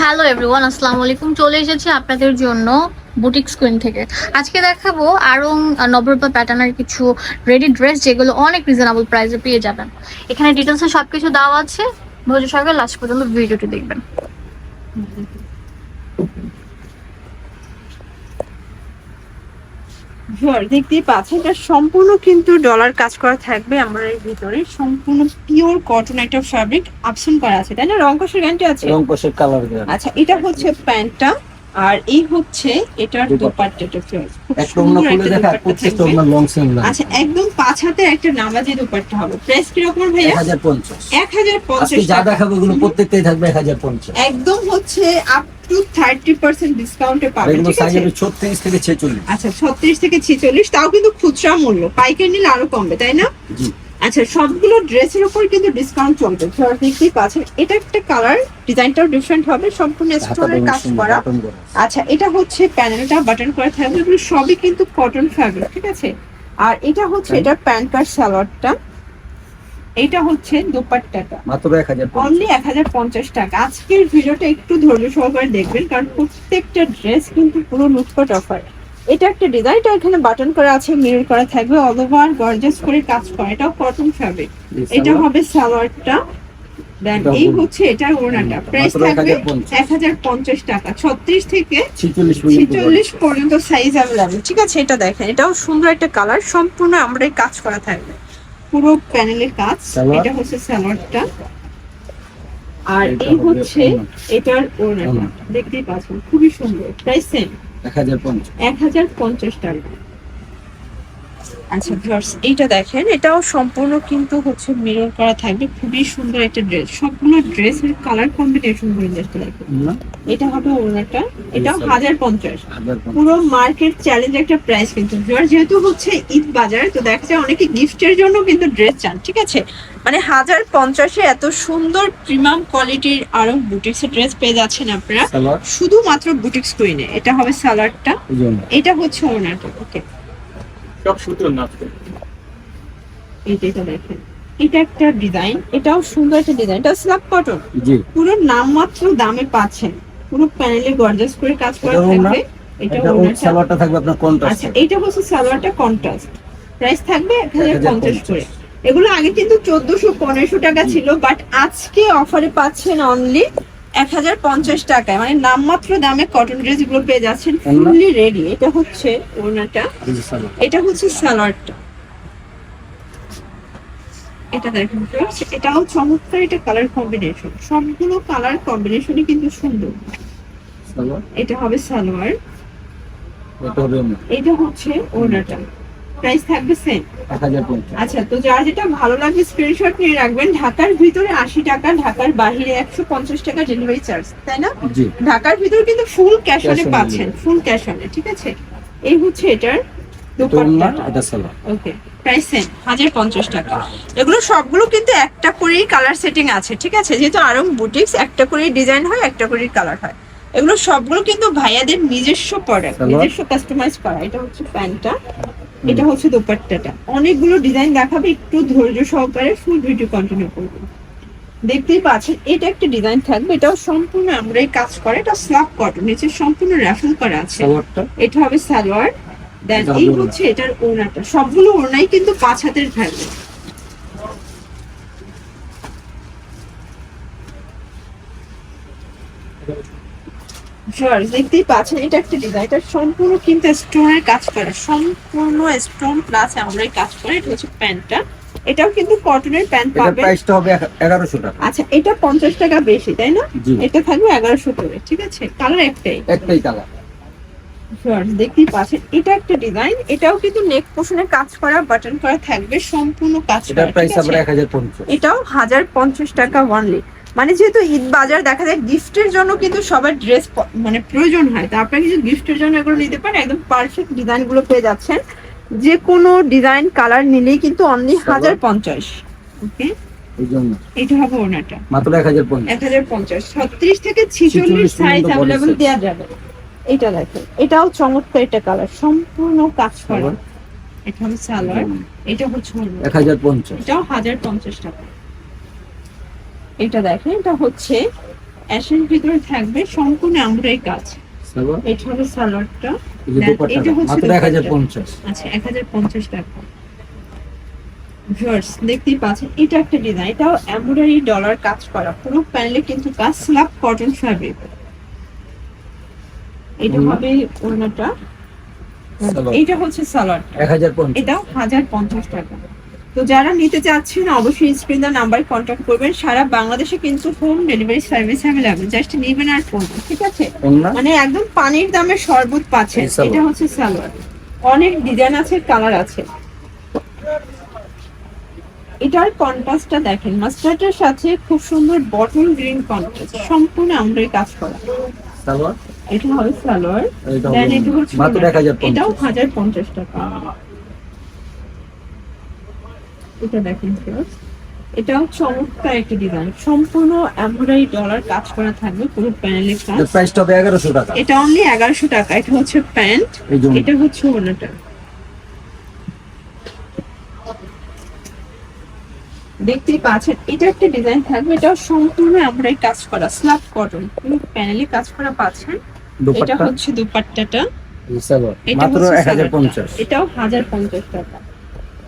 Hello everyone আসসালামু আলাইকুম। চলে এসেছি আপনাদের জন্য বুটিক স্ক্রিন থেকে। আজকে দেখাবো আরং নবরূপা প্যাটার্নের কিছু রেডি ড্রেস যেগুলো অনেক রিজনেবল প্রাইসে পেয়ে যাবেন। এখানে ডিটেলসে সব কিছু দেওয়া আছে। ভোজ সরকার লাস্ট পর্যন্ত ভিডিওটি দেখবেন। ভিউয়ার দেখতেই পাচ্ছেন এটা সম্পূর্ণ কিন্তু ডলার কাজ করা থাকবে আমার এর ভিতরে। সম্পূর্ণ পিওর কটন একটা ফ্যাব্রিক আপসন করা আছে তাই না? রং কষের গ্যারান্টি আছে? রং কষের কালার আচ্ছা এটা হচ্ছে প্যান্টটা। আর এই হচ্ছে এটার দুপাট্টা। দোপাট্টাটা ভিউয়ার্স একটা অন্য খুলে দেখা প্রত্যেকটা থাকবে। লং সেম লাগে। আচ্ছা একদম পাঁচ হাতের একটা নামাজি দোপাট্টা হবে। প্রাইস ভাইয়া? যা দেখাবো এগুলো প্রত্যেকটাই থাকবে একদম হচ্ছে আপ টু থার্টি পার্সেন্ট ডিসকাউন্টে আর পাবেন এগুলো সাইজ হবে ছত্রিশ থেকে ছেচল্লিশ। আচ্ছা ছত্রিশ থেকে ছেচল্লিশ তাও কিন্তু খুচরা মূল্য। পাইকারি নিলে আরও কমবে তাই না? জি। আচ্ছা সবগুলো ড্রেসের উপর কিন্তু ডিসকাউন্ট চলবে। ধর দেখতেই পাচ্ছেন এটা একটা কালার ডিজাইনটাও ডিফারেন্ট হবে সম্পূর্ণ স্টোনের কাজ করা। আচ্ছা এটা হচ্ছে প্যানেলটা বাটন করা থাকবে এগুলো সবই কিন্তু কটন ফ্যাব্রিক ঠিক আছে? আর এটা হচ্ছে। এটা প্যান্ট কার্ড সালোয়ারটা এটা হচ্ছে দোপাট্টাটা। মাত্র এক হাজার পঞ্চাশ। অনলি এক হাজার পঞ্চাশ টাকা। আজকের ভিডিওটা একটু ধৈর্য সহকারে দেখবেন কারণ প্রত্যেকটা ড্রেস কিন্তু পুরো লুটপাট অফার এটা একটা ডিজাইনটা এখানে বাটন করা আছে মিরর করা থাকবে অল ওভার গর্জাস করে কাজ করা এটাও কটন ফ্যাব্রিক এটা হবে সালোয়ারটা। দেন এই হচ্ছে এটা ওড়নাটা। প্রাইস থাকবে 1050 এক হাজার পঞ্চাশ টাকা। ছত্রিশ থেকে ছিচল্লিশ পর্যন্ত ছেচল্লিশ পর্যন্ত সাইজ অ্যাভেলেবল ঠিক আছে এটা দেখেন। এটাও সুন্দর একটা কালার সম্পূর্ণ আমরা কাজ করা থাকবে। পুরো প্যানেলের কাজ। এটা হচ্ছে সালোয়ারটা। আর এই হচ্ছে এটার ওড়নাটা। দেখতেই পাচ্ছেন খুবই সুন্দর। প্রাইস সেম এক হাজার পঞ্চাশ। টাকা। আচ্ছা ভিউয়ার্স এইটা দেখেন এটাও সম্পূর্ণ কিন্তু হচ্ছে মিরর করা থাকবে। খুবই সুন্দর একটা ড্রেস সবগুলো ড্রেসের কালার কম্বিনেশনগুলো দেখতে লাগবে এটা হবে ওড়নাটা এটাও হাজার পঞ্চাশ। পুরো মার্কেট চ্যালেঞ্জ একটা প্রাইস কিন্তু। যেহেতু হচ্ছে ঈদ বাজার তো দেখা যায় অনেকে গিফটের জন্য কিন্তু ড্রেস চান ঠিক আছে? মানে হাজার পঞ্চাশে এত সুন্দর প্রিমিয়াম কোয়ালিটির আরও বুটিক্স ড্রেস পেয়ে যাচ্ছেন আপনারা। শুধুমাত্র বুটিক্স কুইনে এটা হবে সালাডটা এটা হচ্ছে ওনাটা ওকে সব সুতোর নাচ এই এটা দেখেন। এটা একটা ডিজাইন এটাও সুন্দর একটা ডিজাইন এটা স্ল্যাব কটন জি। পুরো নামমাত্র দামে পাচ্ছেন। পুরো প্যানেলে গর্জাস করে কাজ করা এটা থাকবে। এটা এটা ওই ওড়নাটা সালোয়ারটা থাকবে আপনার কন্ট্রাস্ট আচ্ছা এইটা হচ্ছে সালোয়ারটা কন্ট্রাস্ট প্রাইস থাকবে এক হাজার পঞ্চাশ 1050 করে। এগুলো আগে কিন্তু চোদ্দশো পনেরোশো টাকা ছিল বাট আজকে অফারে পাচ্ছেন অনলি এক হাজার পঞ্চাশ টাকায়। মানে নামমাত্র দামে কটন ড্রেসগুলো পেয়ে যাচ্ছেন ফুললি রেডি এটা হচ্ছে ওনাটা এটা হচ্ছে সালোয়ারটা। এটা দেখুন এটাও চমৎকার এটা কালার কম্বিনেশন সবগুলো কালার কম্বিনেশনই কিন্তু সুন্দর। এটা হবে সালোয়ার। এটা হচ্ছে ওনাটা প্রাইস থাকবে সেম আচ্ছা তো যার যেটা ভালো লাগবে স্ক্রিনশট নিয়ে রাখবেন। ঢাকার ভিতরে আশি টাকা ঢাকার বাহিরে একশো পঞ্চাশ টাকা ডেলিভারি চার্জ তাই না? ঢাকার ভিতরে কিন্তু ফুল ক্যাশ অনে পাচ্ছেন ফুল ক্যাশ অনে ঠিক আছে? এই হচ্ছে এটার এটা এটা সালোয়ার ওকে প্রাইস সেম হাজার পঞ্চাশ টাকা। এগুলো সবগুলো কিন্তু একটা করেই কালার সেটিং আছে ঠিক আছে? যেহেতু আরং বুটিক্স একটা করেই ডিজাইন হয় একটা করেই কালার হয়। এগুলো সবগুলো কিন্তু ভাইয়াদের নিজস্ব প্রোডাক্ট নিজস্ব কাস্টমাইজ করা এটা হচ্ছে প্যান্টটা এটা হচ্ছে দোপাট্টাটা। অনেকগুলো ডিজাইন দেখাবে একটু ধৈর্য সহকারে ফুল ভিডিও কন্টিনিউ করবেন দেখতেই পাচ্ছেন এটা একটা ডিজাইন থাকবে এটাও সম্পূর্ণ আমরা এই কাজ করে এটা স্ল্যাব কটন নিচে সম্পূর্ণ র্যাফেল করা আছে। এটা হবে সালোয়ার দেন এই হচ্ছে এটার ওড়নাটা। সবগুলো ওড়নাই কিন্তু পাঁচ হাতের থাকবে দেখতেই পাচ্ছেন এটা একটা ডিজাইন এটা সম্পূর্ণ কিন্তু স্টোনের কাজ করা। সম্পূর্ণ স্টোন প্লাস আমরা কাজ করে এটা হচ্ছে প্যান্টটা। এটাও কিন্তু কটনের প্যান্ট পাবেন। প্রাইসটা হবে এক- এগারোশো টাকা। আচ্ছা এটা পঞ্চাশ টাকা বেশি তাই না? এটা থাকবে এগারোশো করে ঠিক আছে? কালার একটাই। একটাই কালার দেখতেই পাচ্ছেন এটা একটা ডিজাইন এটাও কিন্তু নেক পোষণে কাজ করা বাটন করা থাকবে সম্পূর্ণ কাজ করা প্রাইস আবার আছে? এক হাজার পঞ্চাশ। এটাও হাজার পঞ্চাশ টাকা ওয়ানলি মানে যেহেতু ঈদ বাজার দেখা যায় গিফটের জন্য কিন্তু সবার ড্রেস মানে প্রয়োজন হয়। তো আপনারা কিছু গিফটের জন্য এগুলো নিতে পারেন একদম পারফেক্ট ডিজাইনগুলো পেয়ে যাচ্ছেন। যে কোনো ডিজাইন কালার নিলেই কিন্তু অনলি হাজার পঞ্চাশ। ওকে এটা হবে ওনাটা। মাত্র এক হাজার পঞ্চাশ। এক হাজার পঞ্চাশ। ছত্রিশ থেকে ছিচল্লিশ 46 সাইজ size। দেওয়া যাবে। এটা দেখেন। এটাও চমৎকার এটা কালার সম্পূর্ণ কাজ করা? এটা সালোয়ার এটা হচ্ছে। এক হাজার পঞ্চাশ। এটাও হাজার পঞ্চাশ টাকা। এটা দেখেন এটা হচ্ছে অ্যাশের ভিতরে থাকবে সম্পূর্ণ আমরাই কাজ। এটা হবে সালোয়ারটা। এটা হচ্ছে এক হাজার। পঞ্চাশ। আচ্ছা এক হাজার পঞ্চাশ টাকা। ভিউয়ার্স দেখতেই পাচ্ছেন এটা একটা ডিজাইন এটাও এমব্রয়ডারি ডলার কাজ করা। পুরো প্যানেলে কিন্তু কাজ স্ল্যাব কটন ফ্যাব্রিক এটা হবে ওড়নাটা। এইটা হচ্ছে সালোয়ারটা। এক হাজার পঞ্চাশ। টাকা। তো যারা নিতে চাচ্ছেন অবশ্যই স্ক্রিন দেওয়ার নাম্বার কন্ট্যাক্ট করবেন। সারা বাংলাদেশে কিন্তু home delivery service available just নেবেন আর ফোন ঠিক আছে? মানে একদম পানির দামে শরবত পাচ্ছেন। এটা হচ্ছে সালোয়ার। অনেক ডিজাইন আছে কালার আছে। এটার কন্ট্রাস্টটা দেখেন। মাস্টার্ডের সাথে খুব সুন্দর বটল গ্রিন কন্ট্রাস্ট সম্পূর্ণ আমরাই কাজ করা। সালোয়ার? এটা হবে সালোয়ার দেন এটা হচ্ছে মাত্র এক হাজার এটাও পঞ্চাশ হাজার পঞ্চাশ টাকা। এটা দেখেন। এটাও চমৎকার একটা ডিজাইন সম্পূর্ণ এমব্রয়ডারি ডলার কাজ করা থাকবে পুরো প্যানেলের কাজ। প্রাইসটা হবে এগারোশো টাকা। এটা অনলি এগারোশো টাকা। এটা হচ্ছে প্যান্ট। এটা হচ্ছে ওনাটা দেখতেই পাচ্ছেন এটা একটা ডিজাইন থাকবে। এটা সম্পূর্ণ আমরা কাজ করা। স্ল্যাব কটন পুরো প্যানেলে কাজ করা পাচ্ছেন? এটা হচ্ছে দুপাট্টাটা। মাত্র হচ্ছে এক হাজার সালোয়ারটা। পঞ্চাশ। এটাও হাজার পঞ্চাশ টাকা।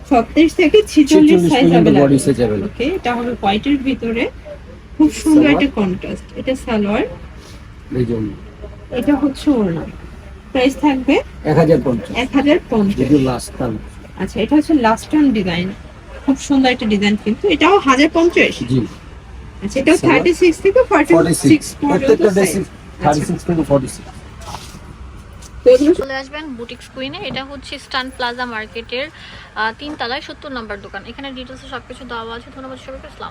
ছত্রিশ থেকে ছিচল্লিশ ছেচল্লিশ সাইজ বডি সাইজ ওকে এটা হবে হোয়াইটের ভিতরে। খুব সুন্দর একটা কন্ট্রাস্ট এটা সালোয়ার। এটা হচ্ছে ওড়না। প্রাইস থাকবে এক হাজার পঞ্চাশ। এক হাজার পঞ্চাশ। যদি লাস্ট কালার আচ্ছা এটা হচ্ছে লাস্ট টাইম ডিজাইন খুব সুন্দর একটা ডিজাইন কিন্তু। এটাও হাজার পঞ্চাশ? জি। আচ্ছা এটাও সালোয়ার। থার্টি সিক্স থেকে ফর্টি ফর্টি সিক্স সিক্স পর্যন্ত চলে আসবেন বুটিক্স কুইনে এটা হচ্ছে স্টান প্লাজা মার্কেটের তিন তলায় সত্তর নম্বর দোকান। এখানে ডিটেলসে সবকিছু দেওয়া আছে। ধন্যবাদ সবাইকে। আসসালাম